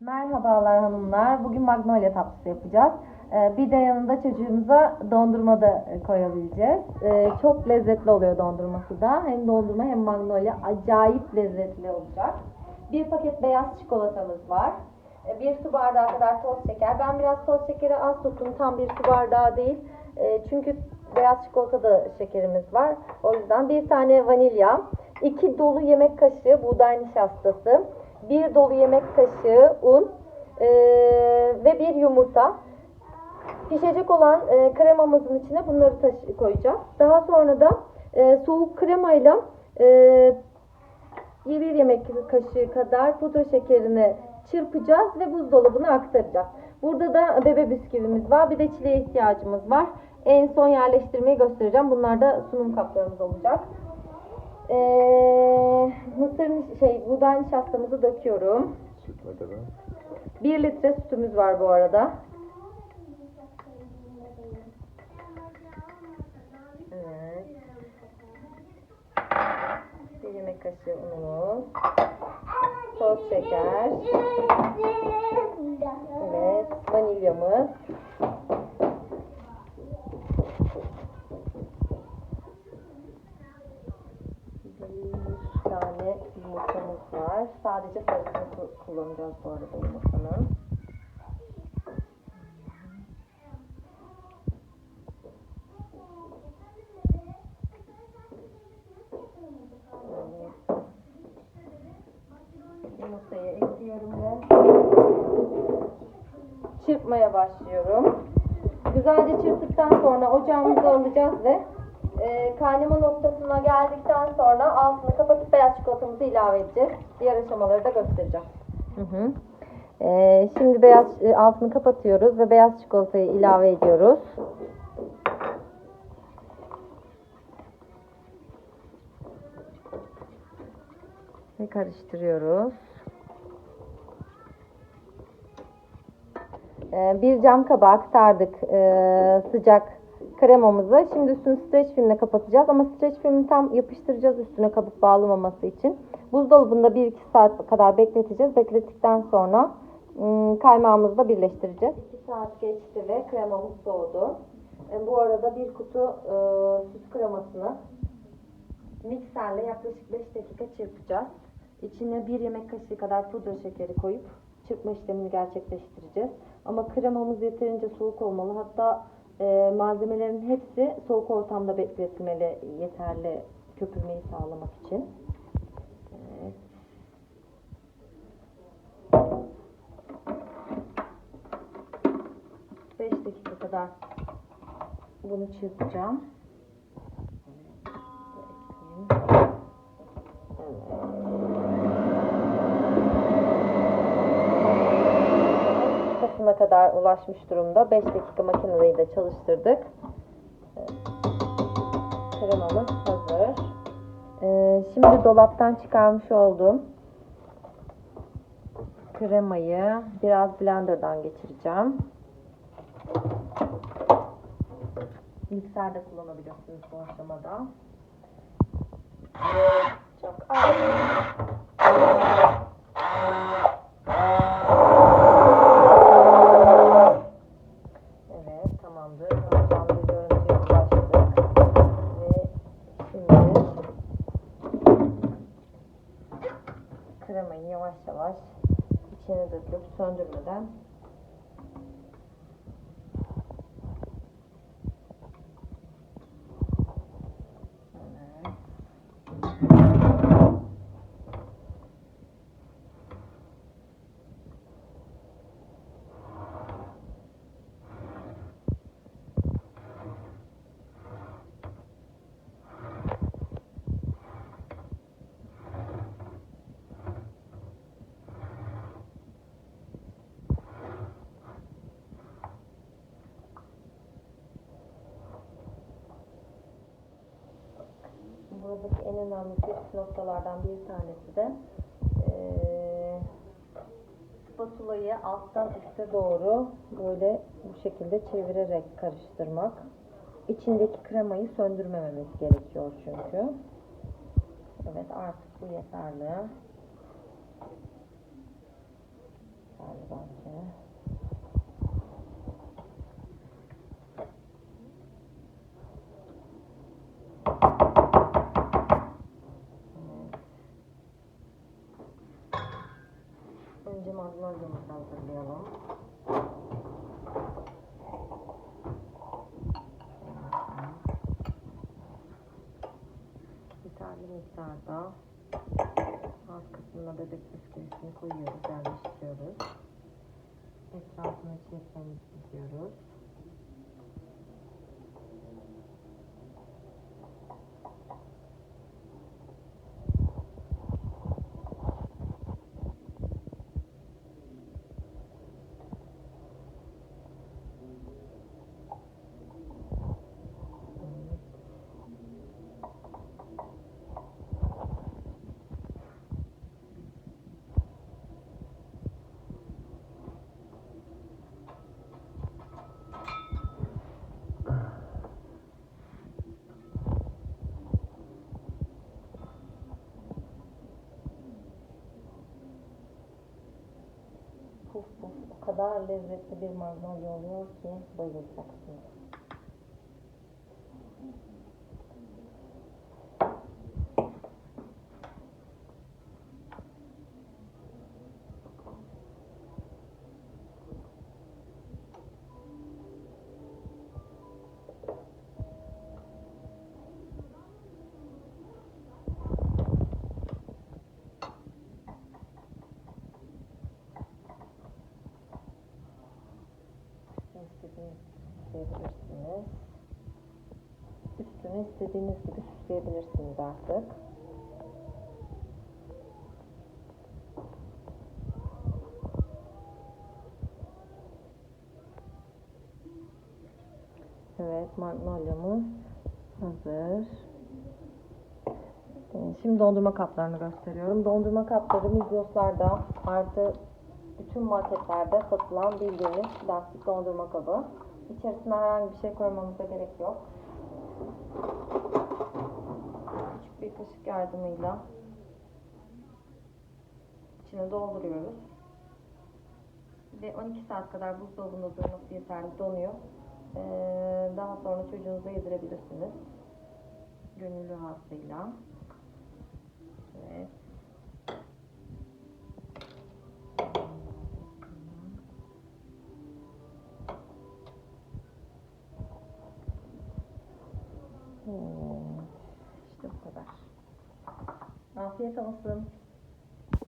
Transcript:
Merhabalar hanımlar. Bugün magnolia tatlısı yapacağız. Ee, bir de yanında çocuğumuza dondurma da koyabileceğiz. Ee, çok lezzetli oluyor dondurması da. Hem dondurma hem magnolia acayip lezzetli olacak. Bir paket beyaz çikolatamız var. Ee, Bir su bardağı kadar toz şeker. Ben biraz toz şekeri az tuttum. Tam bir su bardağı değil. Çünkü beyaz çikolatada şekerimiz var. O yüzden bir tane vanilya, iki dolu yemek kaşığı buğday nişastası, bir dolu yemek kaşığı un eee, ve bir yumurta. Pişecek olan e, kremamızın içine bunları taşı- koyacağız. Daha sonra da e, soğuk kremayla e, bir yemek kaşığı kadar pudra şekerini çırpacağız ve buzdolabına aktaracağız. Burada da bebe bisküvimiz var. Bir de çileğe ihtiyacımız var. En son yerleştirmeyi göstereceğim. Bunlar da sunum kaplarımız olacak. Ee, mısır şey buğday nişastamızı döküyorum. Süt ne kadar? 1 litre sütümüz var bu arada. Evet. Bir yemek kaşığı unumuz. Toz şeker. Evet. Vanilyamız. Bir tane yumurtamız var. Sadece sarısını ku- kullanacağız bu arada yumurtanın. Yumurtayı ekliyorum ve çırpmaya başlıyorum. Güzelce çırptıktan sonra ocağımıza alacağız ve e, kaynama noktasına geldikten sonra altını kapatıp beyaz çikolatamızı ilave edeceğiz. Diğer aşamaları da göstereceğim. Hı hı. E, şimdi beyaz e, altını kapatıyoruz ve beyaz çikolatayı ilave ediyoruz. Ve karıştırıyoruz. Ee, bir cam kaba aktardık ee, sıcak kremamızı. Şimdi üstünü streç filmle kapatacağız ama streç filmi tam yapıştıracağız üstüne kabuk bağlamaması için. Buzdolabında 1-2 saat kadar bekleteceğiz. Beklettikten sonra ım, kaymağımızla birleştireceğiz. 2 saat geçti ve kremamız soğudu. Ee, bu arada bir kutu ee, süt kremasını mikserle yaklaşık 5 dakika çırpacağız. İçine bir yemek kaşığı kadar pudra şekeri koyup çırpma işlemini gerçekleştireceğiz. Ama kremamız yeterince soğuk olmalı. Hatta e, malzemelerin hepsi soğuk ortamda bekletilmeli yeterli köpürmeyi sağlamak için. Evet. Beş dakika kadar bunu çırpacağım. Kafasına kadar ulaşmış durumda. 5 dakika makineyi de çalıştırdık. Evet. Kremamız hazır. Ee, şimdi dolaptan çıkarmış olduğum kremayı biraz blenderdan geçireceğim. Mikserde kullanabilirsiniz bu aşamada. Çok az. Yavaş yavaş içine döküp söndürmeden Evet. Buradaki en önemli püf noktalardan bir tanesi de eee spatulayı alttan üste doğru böyle bu şekilde çevirerek karıştırmak. İçindeki kremayı söndürmememiz gerekiyor çünkü. Evet artık bu yeterli. yeterli bence. Evet. Magnolia'mızı hazırlayalım. Yeterli miktarda alt kısmına bebek bisküvisini koyuyoruz, yerleştiriyoruz. Etrafına çileklerimizi diziyoruz. Puf puf o kadar lezzetli bir magnolia oluyor ki bayılacaksınız. Üstünü istediğiniz gibi süsleyebilirsiniz. Üstünü istediğiniz gibi süsleyebilirsiniz artık. Evet, magnolia'mız hazır. Ee, Şimdi dondurma kaplarını gösteriyorum. Dondurma kapları Migros'larda artı bütün marketlerde satılan bildiğiniz plastik dondurma kabı. İçerisine herhangi bir şey koymamıza gerek yok. Küçük bir kaşık yardımıyla içine dolduruyoruz. Ve 12 saat kadar buzdolabında durması yeterli donuyor. Ee, daha sonra çocuğunuza yedirebilirsiniz. Gönül rahatlığıyla. Evet. İşte bu kadar. Afiyet olsun.